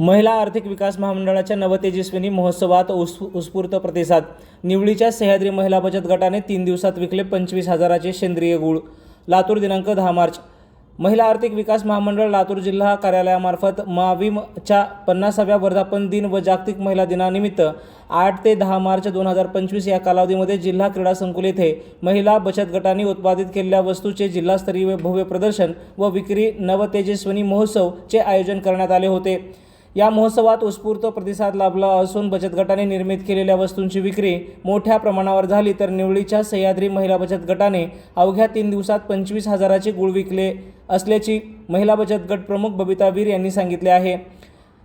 महिला आर्थिक विकास महामंडळाच्या नवतेजस्विनी महोत्सवात उस उत्स्फूर्त प्रतिसाद. निवडीच्या सह्याद्री महिला बचत गटाने तीन दिवसात विकले पंचवीस हजाराचे सेंद्रिय गूळ. लातूर दिनांक दहा मार्च. महिला आर्थिक विकास महामंडळ लातूर जिल्हा कार्यालयामार्फत माविमच्या पन्नासाव्या वर्धापन दिन व जागतिक महिला दिनानिमित्त आठ ते दहा मार्च दोन हजार पंचवीस या कालावधीमध्ये जिल्हा क्रीडा संकुल येथे महिला बचत गटांनी उत्पादित केलेल्या वस्तूचे जिल्हास्तरीय भव्य प्रदर्शन व विक्री नवतेजस्विनी महोत्सवचे आयोजन करण्यात आले होते. या महोत्सवात उत्स्फूर्त प्रतिसाद लाभला असून बचत गटाने निर्मित केलेल्या वस्तूंची विक्री मोठ्या प्रमाणावर झाली तर निवळीच्या सह्याद्री महिला बचत गटाने अवघ्या तीन दिवसात पंचवीस हजाराचे गुळ विकले असल्याची महिला बचत गट प्रमुख बबिता वीर यांनी सांगितले आहे.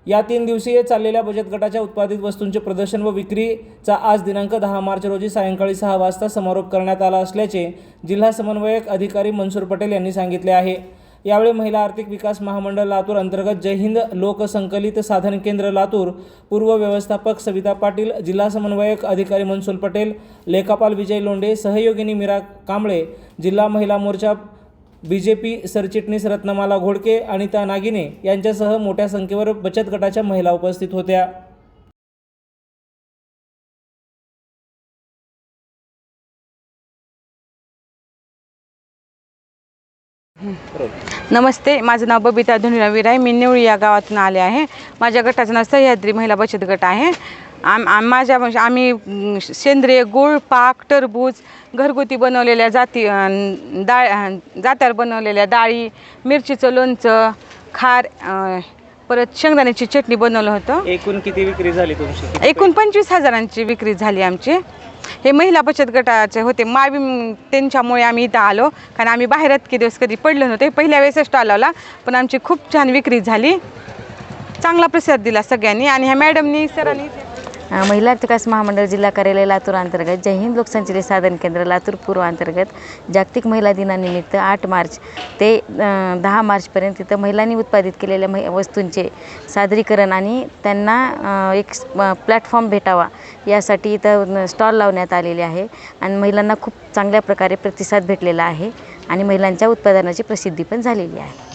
या तीन दिवसीय चाललेल्या बचत गटाच्या उत्पादित वस्तूंचे प्रदर्शन व विक्रीचा आज दिनांक दहा मार्च रोजी सायंकाळी सहा वाजता समारोप करण्यात आला असल्याचे जिल्हा समन्वयक अधिकारी मनसूर पटेल यांनी सांगितले आहे. यावेळी महिला आर्थिक विकास महामंडळ लातूर अंतर्गत जय हिंद लोकसंकलित साधन केंद्र लातूर पूर्व व्यवस्थापक सविता पाटील जिल्हा समन्वयक अधिकारी मनसुल पटेल लेखापाल विजय लोंढे सहयोगिनी मीरा कांबळे जिल्हा महिला मोर्चा बी जे पी सरचिटणीस रत्नमाला घोडके अनिता नागिने यांच्यासह मोठ्या संख्येवर बचत गटाच्या महिला उपस्थित होत्या. नमस्ते माझं नाव बबिता धुनीरावीर आहे मी नेवळी या गावातून आले आहे. माझ्या गटाचं नाव सह्याद्री महिला बचत गट आहे. आम आम माझ्या म्हणजे आम्ही सेंद्रिय गूळ पाक टरबूज घरगुती बनवलेल्या जाती डाळ जात्यावर बनवलेल्या डाळी मिरचीचं लोणचं खार परत शेंगदाण्याची चटणी बनवलं होतं. एकूण किती विक्री झाली तुमची? एकूण पंचवीस हजारांची विक्री झाली आमची. हे महिला बचत गटाचे होते. मावी त्यांच्यामुळे आम्ही इथं आलो. कारण आम्ही बाहेर इतके दिवस कधी पडलो नव्हते. पहिल्या वेळेस स्टॉल लावला पण आमची खूप छान विक्री झाली. चांगला प्रसाद दिला सगळ्यांनी. आणि ह्या मॅडमनी सरांनी महिला विकास महामंडळ जिल्हा कार्यालय लातूर अंतर्गत जय हिंद लोकसंचालित साधन केंद्र लातूर पूर्व अंतर्गत जागतिक महिला दिनानिमित्त आठ मार्च ते दहा मार्चपर्यंत तिथं महिलांनी उत्पादित केलेल्या मै वस्तूंचे सादरीकरण आणि त्यांना एक प्लॅटफॉर्म भेटावा यासाठी इथं स्टॉल लावण्यात आलेले आहे आणि महिलांना खूप चांगल्या प्रकारे प्रतिसाद भेटलेला आहे आणि महिलांच्या उत्पादनाची प्रसिद्धी पण झालेली आहे.